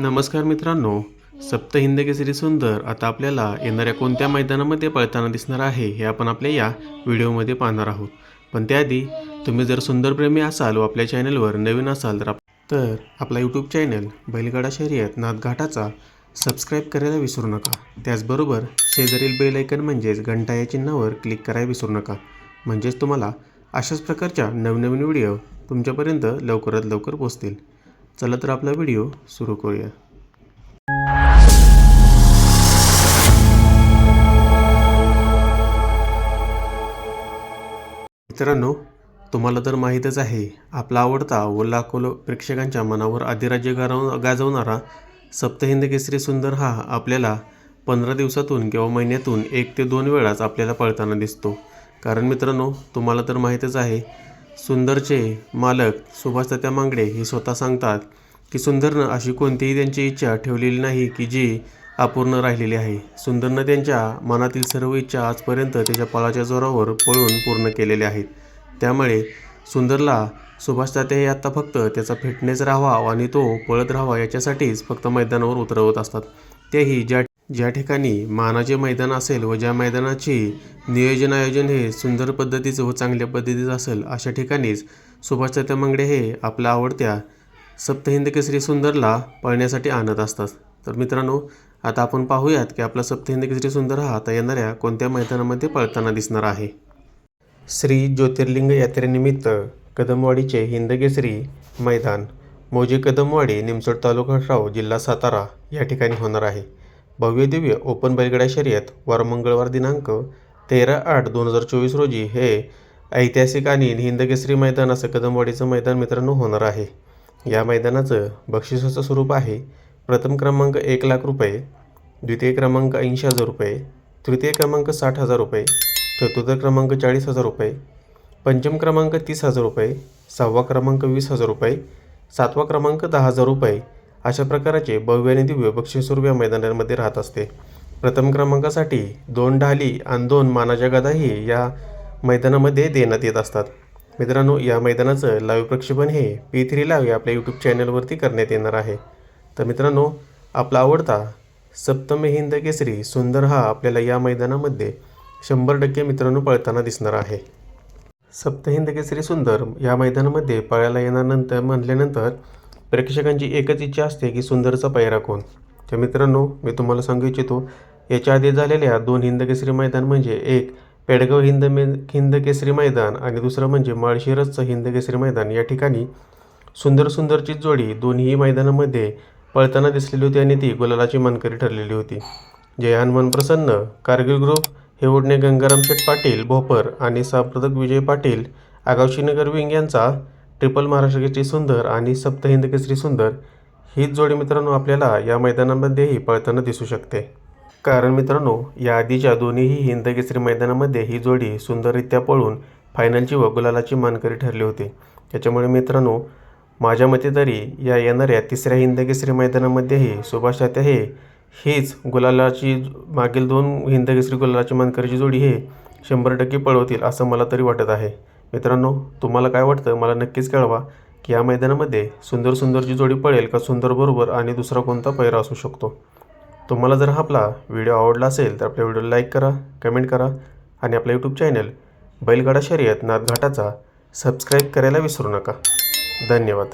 नमस्कार मित्रांनो सप्त हिंद केसरी सुंदर आता आपल्याला येणाऱ्या कोणत्या मैदानामध्ये पळताना दिसणार आहे हे आपण आपल्या या व्हिडिओमध्ये पाहणार आहोत. पण त्याआधी तुम्ही जर सुंदरप्रेमी असाल व आपल्या चॅनलवर नवीन असाल तर तर आपला यूट्यूब चॅनल बैलगाडा शर्यत नादघाटाचा सबस्क्राईब करायला विसरू नका. त्याचबरोबर शेजारील बेल ऐकन म्हणजेच घंटा या चिन्हावर क्लिक करायला विसरू नका. म्हणजेच तुम्हाला अशाच प्रकारच्या नवनवीन व्हिडिओ तुमच्यापर्यंत लवकरात लवकर पोचतील चला तर आपला व्हिडिओ सुरू करूया. मित्रांनो तुम्हाला तर माहीतच आहे आपला आवडता व लाखो प्रेक्षकांच्या मनावर अधिराज्य गारव गाजवणारा सप्तहिंद केसरी सुंदर हा आपल्याला पंधरा दिवसातून किंवा महिन्यातून एक ते दोन वेळाच आपल्याला पळताना दिसतो. कारण मित्रांनो तुम्हाला तर माहीतच आहे सुंदरचे मालक सुभाष तात्या मांगडे हे स्वतः सांगतात की सुंदरनं अशी कोणतीही त्यांची इच्छा ठेवलेली नाही की जी अपूर्ण राहिलेली आहे. सुंदरनं त्यांच्या मनातील सर्व इच्छा आजपर्यंत त्याच्या पळाच्या जोरावर पळून पूर्ण केलेल्या आहेत. त्यामुळे सुंदरला सुभाष तात्या हे आत्ता फक्त त्याचा फिटनेस राहावा आणि तो पळत राहावा याच्यासाठीच फक्त मैदानावर उतरवत असतात. तेही ज्या ज्या ठिकाणी मानाचे मैदान असेल व ज्या मैदानाची नियोजन आयोजन हे सुंदर पद्धतीचं व चांगल्या पद्धतीचं असेल अशा ठिकाणीच सुभाष मंगडे हे आपल्या आवडत्या सप्तहिंद केसरी सुंदरला पळण्यासाठी आणत असतात. तर मित्रांनो आता आपण पाहूयात की आपला सप्तहिंद केसरी सुंदर हा आता येणाऱ्या कोणत्या मैदानामध्ये पळताना दिसणार आहे? श्री ज्योतिर्लिंग यात्रेनिमित्त कदमवाडीचे हिंदकेसरी मैदान मौजे कदमवाडी निमसोड तालुका राव जिल्हा सातारा या ठिकाणी होणार आहे. भव्य दिव्य ओपन बैलगाड्या शर्यत वार मंगळवार दिनांक तेरा आठ दोन हजार चोवीस रोजी हे ऐतिहासिक आणि हिंदकेसरी मैदान असं कदमवाडीचं मैदान मित्रांनो होणार आहे. या मैदानाचं बक्षिसाचं स्वरूप आहे प्रथम क्रमांक एक लाख रुपये द्वितीय क्रमांक ऐंशी हजार रुपये तृतीय क्रमांक साठ हजार रुपये चतुर्थ क्रमांक चाळीस हजार रुपये पंचम क्रमांक तीस हजार रुपये सहावा क्रमांक वीस हजार रुपये सातवा क्रमांक दहा हजार रुपये अशा प्रकारचे भव्य आणि दिव्य बक्षीसस्वरूप या राहत असते. प्रथम क्रमांकासाठी दोन ढाली आणि दोन मानाच्या गदाही या मैदानामध्ये देण्यात येत असतात. मित्रांनो या मैदानाचं लाईव्ह प्रक्षेपण हे पी थ्री लाईव्ह या आपल्या यूट्यूब चॅनलवरती करण्यात येणार आहे. तर मित्रांनो आपला आवडता सप्तमी हिंद केसरी सुंदर हा आपल्याला या मैदानामध्ये शंभर टक्के मित्रांनो पळताना दिसणार आहे. सप्तहिंद केसरी सुंदर या मैदानामध्ये पळायला येणार नंतर म्हणल्यानंतर प्रेक्षकांची एकच इच्छा असते की सुंदरचा पैरा कोण? तर मित्रांनो मी तुम्हाला सांगू इच्छितो याच्या आधी झालेल्या दोन हिंद केसरी मैदान म्हणजे एक पेडगाव हिंद मे हिंद केसरी मैदान आणि दुसरं म्हणजे माळशिरसचं हिंद केसरी मैदान. या ठिकाणी सुंदर सुंदरची जोडी दोन्ही मैदानामध्ये पळताना दिसलेली होती आणि ती गुलालाची मानकरी ठरलेली होती. जय हनुमान प्रसन्न कारगिल ग्रुप हे ओढणे गंगाराम शेठ पाटील भोपर आणि साप्रदक विजय पाटील आगावशीनगर विंग यांचा ट्रिपल महाराष्ट्र केसरी सुंदर आणि सप्तहिंद केसरी सुंदर हीच जोडी मित्रांनो आपल्याला या मैदानामध्येही पळताना दिसू शकते. कारण मित्रांनो या आधीच्या दोन्हीही हिंद केसरी मैदानामध्ये ही जोडी सुंदररित्या पळून फायनलची व गुलालाची मानकरी ठरली होती. त्याच्यामुळे मित्रांनो माझ्या मते तरी या येणाऱ्या तिसऱ्या हिंद केसरी मैदानामध्येही सुभाष तात्या हे हीच गुलालाची मागील दोन हिंद केसरी गुलालाची मानकरीची जोडी हे शंभर टक्के पळवतील असं मला तरी वाटत आहे. मित्रांनो तुम्हाला काय वाटतं? मला नक्कीच कळवा की या मैदानामध्ये सुंदर सुंदरची जोडी पळेल का सुंदर बरोबर आणि दुसरा कोणता पैरा असू शकतो. तुम्हाला जर हा आपला व्हिडिओ आवडला असेल तर आपल्या व्हिडिओला लाईक करा कमेंट करा आणि आपला यूट्यूब चॅनल बैलगाडा शर्यत नादघाटाचा सबस्क्राईब करायला विसरू नका. धन्यवाद.